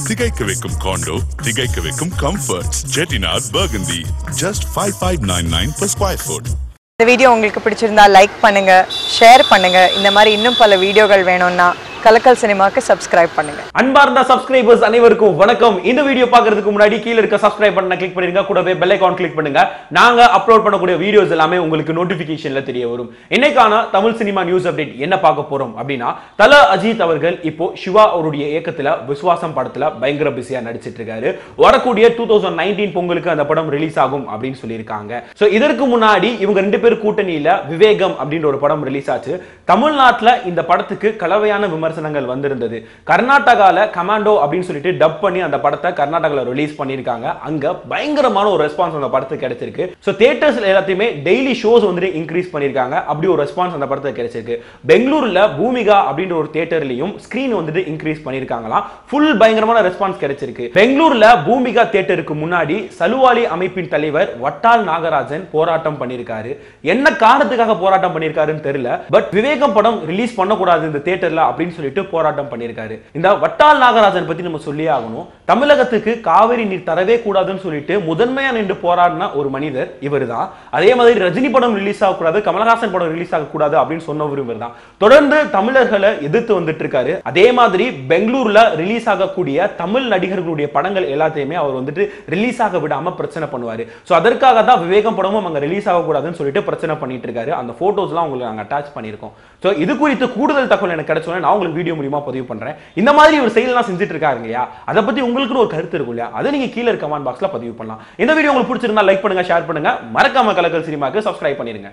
திகைக்க வைக்கும் காண்டோ திகைக்க வைக்கும் கம்ஃபர்ட் ஜெட்டினார் பர்கந்தி just five five nine nine per square foot இந்த வீடியோ உங்களுக்கு பிடிச்சிருந்தா லைக் பண்ணுங்க ஷேர் பண்ணுங்க. இந்த மாதிரி இன்னும் பல வீடியோகள் வேணும்னா கலக்கல் சினிமாக்கு சப்ஸ்கிரைப் பண்ணுங்க. அன்பார்ந்த சப்ஸ்கிரைபர்ஸ் அனைவருக்கும் வணக்கம். இந்த வீடியோ பாக்குறதுக்கு முன்னாடி கீழ இருக்க சப்ஸ்கிரைப் பண்ண கிளிக் பண்ணிருங்க. கூடவே பெல் ஐகான் கிளிக் பண்ணுங்க. நாங்க அப்லோட் பண்ணக்கூடிய வீடியோஸ் எல்லாமே உங்களுக்கு நோட்டிபிகேஷன்ல தெரிய வரும். இன்னைக்கான தமிழ் சினிமா நியூஸ் அப்டேட் என்ன பார்க்க போறோம் அப்படின்னா தல அஜித் அவர்கள் இப்போ சிவா அவருடைய இயக்கத்துல விசுவாசம் படத்துல பயங்கர பிஸியா நடிச்சிட்டு இருக்காரு. வரக்கூடிய டூ தௌசண்ட் நைன்டீன் பொங்கலுக்கு அந்த படம் ரிலீஸ் ஆகும் அப்படின்னு சொல்லியிருக்காங்க. ஸோ இதற்கு முன்னாடி இவங்க ரெண்டு பேர் கூட்டணியில விவேகம் அப்படின்ற ஒரு படம் ரிலீஸ் ஆச்சு. தமிழ்நாட்டுல இந்த படத்துக்கு கலவையான விமர்சனங்கள் வந்திருந்தது. கர்நாடகாவில் கமாண்டோ அப்படின்னு சொல்லிட்டு டப் பண்ணி அந்த படத்தை கர்நாடகாவில் ரிலீஸ் பண்ணியிருக்காங்க. அங்கே பயங்கரமான ஒரு ரெஸ்பான்ஸ் அந்த படத்துக்கு கிடைச்சிருக்கு. ஸோ தேட்டர்ஸ் எல்லாத்தையுமே டெய்லி ஷோஸ் வந்துட்டு இன்க்ரீஸ் பண்ணியிருக்காங்க. அப்படி ஒரு ரெஸ்பான்ஸ் அந்த படத்துக்கு கிடைச்சிருக்கு. பெங்களூரில் பூமிகா அப்படின்ற ஒரு தேட்டர்லையும் ஸ்க்ரீன் வந்துட்டு இன்க்ரீஸ் பண்ணியிருக்காங்களாம். ஃபுல் பயங்கரமான ரெஸ்பான்ஸ் கிடைச்சிருக்கு. பெங்களூர்ல பூமிகா தேட்டருக்கு முன்னாடி சலுவாலி அமைப்பின் தலைவர் வட்டால் நாகராஜன் போராட்டம் பண்ணியிருக்காரு. என்ன காரணத்துக்காக போராட்டம் பண்ணியிருக்காருன்னு தெரியல. பட் விவேகம் படம் ரிலீஸ் பண்ணக்கூடாது இந்த தியேட்டர்ல அப்படின்னு சொல்லிட்டு போராட்டம் பண்ணியிருக்காரு. இந்த வட்டால் நாகராஜன் பத்தி நம்ம சொல்லியே ஆகணும். தமிழகத்துக்கு காவிரி நீர் தரவே கூடாதுன்னு சொல்லிட்டு முதன்மையா நின்று போராடின ஒரு மனிதர் இவர் தான் அதே மாதிரி ரஜினி படம் ரிலீஸ் ஆகக்கூடாது கமலஹாசன் படம் ரிலீஸ் ஆகக்கூடாது அப்படின்னு சொன்னவர் இவர் தான் தொடர்ந்து தமிழர்களை எதிர்த்து வந்துட்டு இருக்காரு. அதே மாதிரி பெங்களூர்ல ரிலீஸ் ஆகக்கூடிய தமிழ் நடிகர்களுடைய படங்கள் எல்லாத்தையுமே அவர் வந்துட்டு ரிலீஸ் ஆக விடாம பிரச்சனை பண்ணுவாரு. ஸோ அதற்காக தான் விவேகம் படமும் அங்க ரிலீஸ் ஆகக்கூடாதுன்னு சொல்லிட்டு பிரச்சனை பண்ணிட்டு இருக்காரு. அந்த போட்டோஸ்லாம் உங்களுக்கு நாங்கள் அட்டாச் பண்ணியிருக்கோம். ஸோ இது குறித்து கூடுதல் தகவல் எனக்கு கிடைச்சோன்னே நான் உங்களுக்கு வீடியோ மூலியமா பதிவு பண்றேன். இந்த மாதிரி ஒரு செயல்லாம் செஞ்சுட்டு இருக்காங்க இல்லையா அதை பத்தி உங்களுக்கு ஒரு கருத்து இருக்கும் இல்லையா? அதை நீங்க கீழே இருக்க கமெண்ட் பாக்ஸ்ல பதிவு பண்ணலாம். இந்த வீடியோ உங்களுக்கு பிடிச்சிருந்தா லைக் பண்ணுங்க ஷேர் பண்ணுங்க. மறக்காம கலக்கல் சினிமாக்கு சப்ஸ்கிரைப் பண்ணிருங்க.